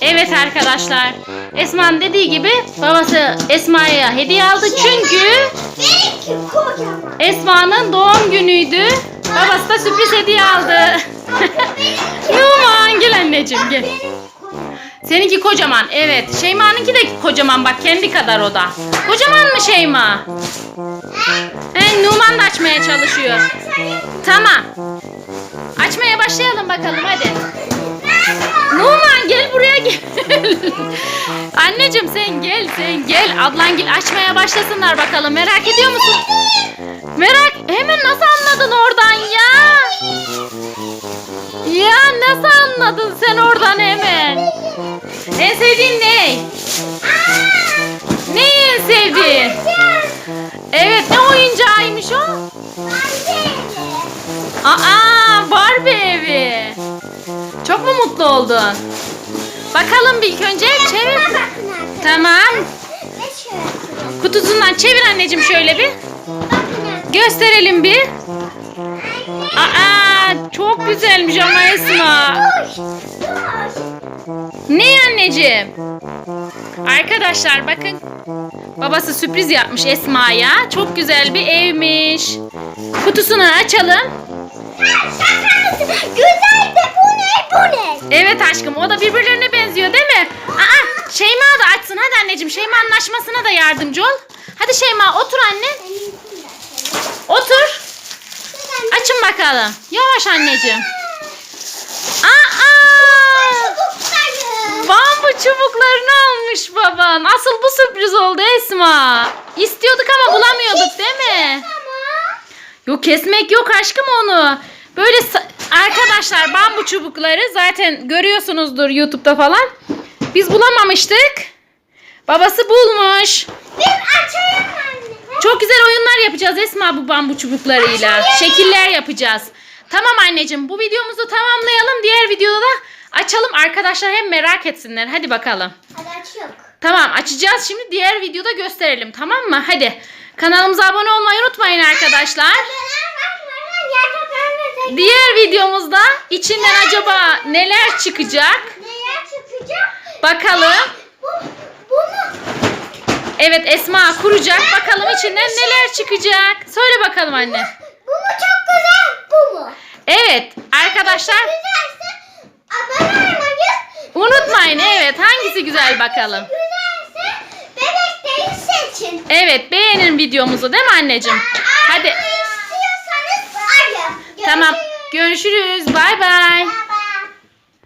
Evet arkadaşlar. Esma'nın dediği gibi babası Esma'ya hediye aldı çünkü. Esma'nın doğum günüydü. Babası da sürpriz hediye aldı. Numan gel anneciğim gel. Seninki kocaman evet. Şeyma'nınki de kocaman bak kendi kadar o da. Kocaman mı Şeyma? Açmaya çalışıyor. Tamam. Açmaya başlayalım bakalım hadi. Numan gel buraya gel. Anneciğim sen gel sen gel. Ablan gel açmaya başlasınlar bakalım. Merak ediyor musun? Merak hemen nasıl anladın oradan ya? Ya nasıl anladın sen oradan hemen? En sevdiğin? Ne oyuncağıymış o? Aa Barbie evi. Çok mu mutlu oldun? Bakalım bir ilk önce çevir. Tamam. Kutusundan çevir anneciğim şöyle bir. Gösterelim bir. Aa çok güzelmiş ama Esma. Ne anneciğim? Arkadaşlar bakın. Babası sürpriz yapmış Esma'ya. Çok güzel bir evmiş. Kutusunu açalım. Güzel de bu ne bu ne? Evet aşkım o da birbirlerine benziyor değil mi? Aa Şeyma da açsın hadi anneciğim. Şeyma'nın açmasına da yardımcı ol. Hadi Şeyma otur anne. Otur. Açın bakalım. Yavaş anneciğim. Aa! Bambu çubuklarını almış baban. Asıl bu sürpriz oldu Esma. İstiyorduk ama bulamıyorduk değil mi? Yok kesmek yok aşkım onu. Böyle arkadaşlar bambu çubukları zaten görüyorsunuzdur YouTube'da falan. Biz bulamamıştık. Babası bulmuş. Biz açayım anne. Çok güzel oyunlar yapacağız Esma bu bambu çubuklarıyla. Şekiller yapacağız. Tamam anneciğim bu videomuzu tamamlayalım. Diğer videoda da açalım. Arkadaşlar hem merak etsinler. Hadi bakalım. Hadi aç yok. Tamam açacağız şimdi. Diğer videoda gösterelim. Tamam mı? Hadi. Kanalımıza abone olmayı unutmayın arkadaşlar. Diğer videomuzda içinden acaba neler çıkacak? Neler çıkacak? Bakalım. Evet Esma kuracak. Bakalım içinden neler çıkacak. Söyle bakalım anne. bu mu çok güzel bu mu? Evet arkadaşlar Güzelse abone olmayı unutmayın evet hangisi güzel bakalım. güzelse bebekleri seçin. Evet beğenin videomuzu değil mi anneciğim? Hadi Araba istiyorsanız arayın. tamam görüşürüz bay bay.